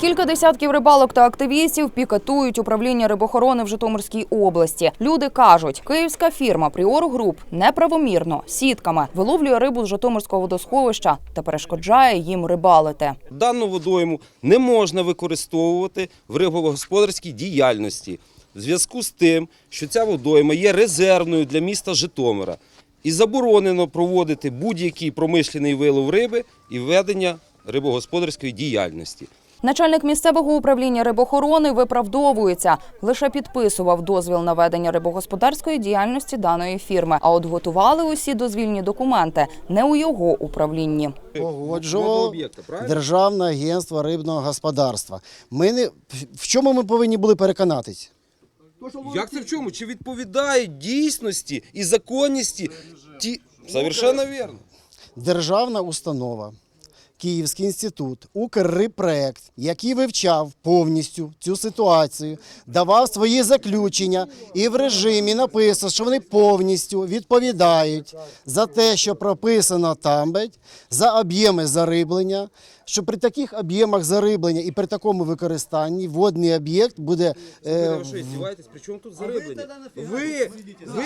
Кілька десятків рибалок та активістів пікетують управління рибохорони в Житомирській області. Люди кажуть, київська фірма Пріор Груп неправомірно сітками виловлює рибу з Житомирського водосховища та перешкоджає їм рибалити. Дану водойму не можна використовувати в рибогосподарській діяльності в зв'язку з тим, що ця водойма є резервною для міста Житомира і заборонено проводити будь-який промишлений вилов риби і ведення рибогосподарської діяльності. Начальник місцевого управління рибохорони виправдовується, лише підписував дозвіл на ведення рибогосподарської діяльності даної фірми. А от готували усі дозвільні документи не у його управлінні. Погоджував? Державне агентство рибного господарства. Ми не в чому ми повинні були переконатись? Як це в чому? Чи відповідають дійсності і законності ті. Совершенно вірно. Державна установа, Київський інститут, Укррипроект, який вивчав повністю цю ситуацію, давав свої заключення і в режимі написано, що вони повністю відповідають за те, що прописано там, за об'єми зариблення. Що при таких об'ємах зариблення і при такому використанні водний об'єкт буде е, що, здіваєтесь? При чому тут зариблення? Ви, ви,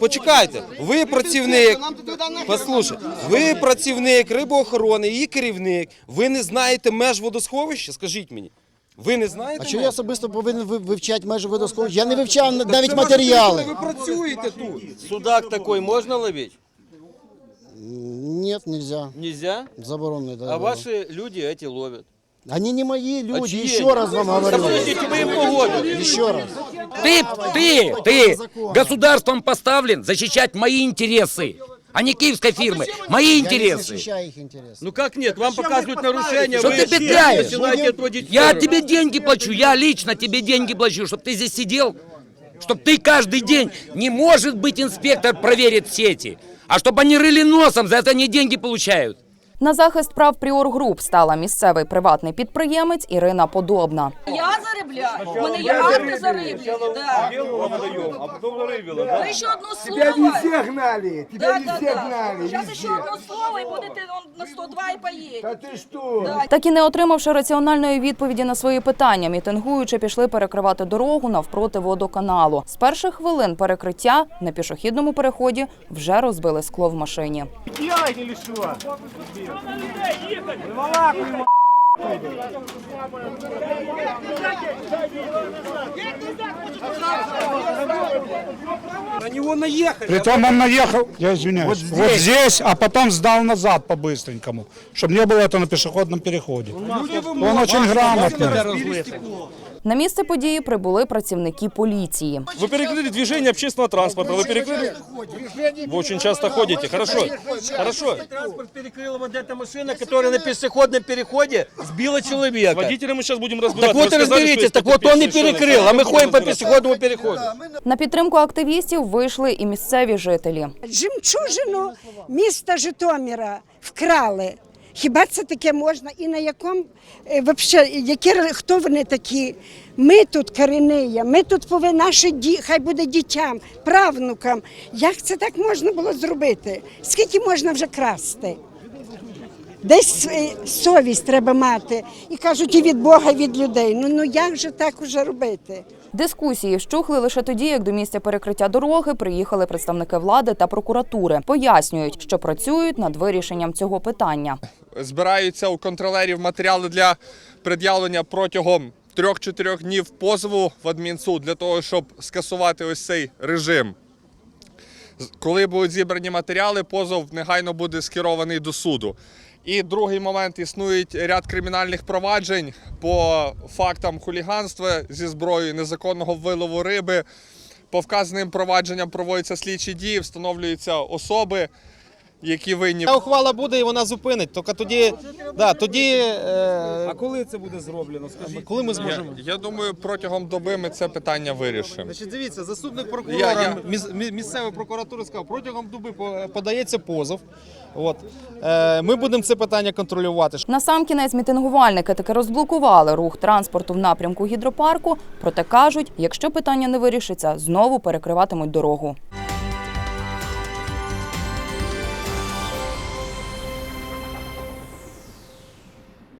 почекайте, ви працівник, послухай, ви працівник рибоохорони, її керівник, ви не знаєте меж водосховища, скажіть мені. Ви не знаєте А що меж? я особисто повинен ви- вивчати межі водосховища? Я не вивчав навіть це матеріали. Ви працюєте тут. Судак такой можно ловить? Нет, нельзя. Нельзя? Заборонено. да, А да. ваши люди эти ловят. Они не мои люди. А Еще они? раз вам Да говорю. подождите, вы им погоду. Еще раз. Ты, ты, ты государством поставлен защищать мои интересы, а не киевской фирмы. Мои Я не интересы. защищаю их интересы. Ну как нет? Вам показывают нарушения, Что вы ты петляешь? начинаете отводить в Я сторону. тебе деньги плачу, я лично тебе деньги плачу, чтобы ты здесь сидел, чтобы ты каждый день, не может быть инспектор проверит сети, а чтобы они рыли носом, за это они деньги получают. На захист прав Пріор Груп стала місцевий приватний підприємець Ірина Подобна. Я заробляю. Мене є гарно зароблені. Да. Ви ще одно слово. Тебя везде гнали, тебя Да, везде да. гнали, Зараз ще одно слово і будете на 102 і поїдете. Да ты что? Так і не отримавши раціональної відповіді на свої питання, мітингуючи пішли перекривати дорогу навпроти водоканалу. З перших хвилин перекриття на пішохідному переході вже розбили скло в машині. На нього наїхали. Притом он наехал, я извиняюсь, вот здесь, а потом сдал назад по-быстренькому, чтобы не было это на пешеходном переходе. Он очень грамотный. На місце події прибули працівники поліції. Вы перекрыли движение общественного транспорта, вы перекрыли... Вы очень часто ходите, хорошо, хорошо. Транспорт перекрыла вот эта машина, которая на пешеходном переходе сбила человека. С водителем мы сейчас будем разбираться. Так вот и Вы сказали, разберитесь, что так вот он и совершенно. перекрыл, а мы Будем ходим по разбираться. пешеходному переходу. На підтримку активістів вийшли і місцеві жителі. жемчужину міста Житомира вкрали. Хіба це таке можна? І на якому е, вообще, які хто вони такі? Ми тут корінія, ми тут повинні наші ді, хай буде дітям, правнукам. Як це так можна було зробити? Скільки можна вже красти? Десь е, совість треба мати. І кажуть, і від Бога, і від людей. Ну ну як же так уже робити? Дискусії вщухли лише тоді, як до місця перекриття дороги приїхали представники влади та прокуратури. Пояснюють, що працюють над вирішенням цього питання. збираються у контролерів матеріали для пред'явлення протягом 3-4 днів позову в адмінсуд для того, щоб скасувати ось цей режим. Коли будуть зібрані матеріали, позов негайно буде скерований до суду. І другий момент існують ряд кримінальних проваджень по фактам хуліганства зі зброєю, незаконного вилову риби. По вказаним провадженням проводяться слідчі дії, встановлюються особи, які винні. Ухвала буде і вона зупинить. Тільки тоді, да, тоді А коли це буде зроблено? Скажіть. коли ми Я, зможемо. я думаю, протягом доби ми це питання вирішимо. Значить, дивіться, заступник Я- прокурора я- міс- мі- місцевої прокуратури сказав, протягом доби по- подається позов. От. Е, ми будемо це питання контролювати. Насамкінець мітингувальники таки розблокували рух транспорту в напрямку гідропарку. Проте кажуть, якщо питання не вирішиться, знову перекриватимуть дорогу.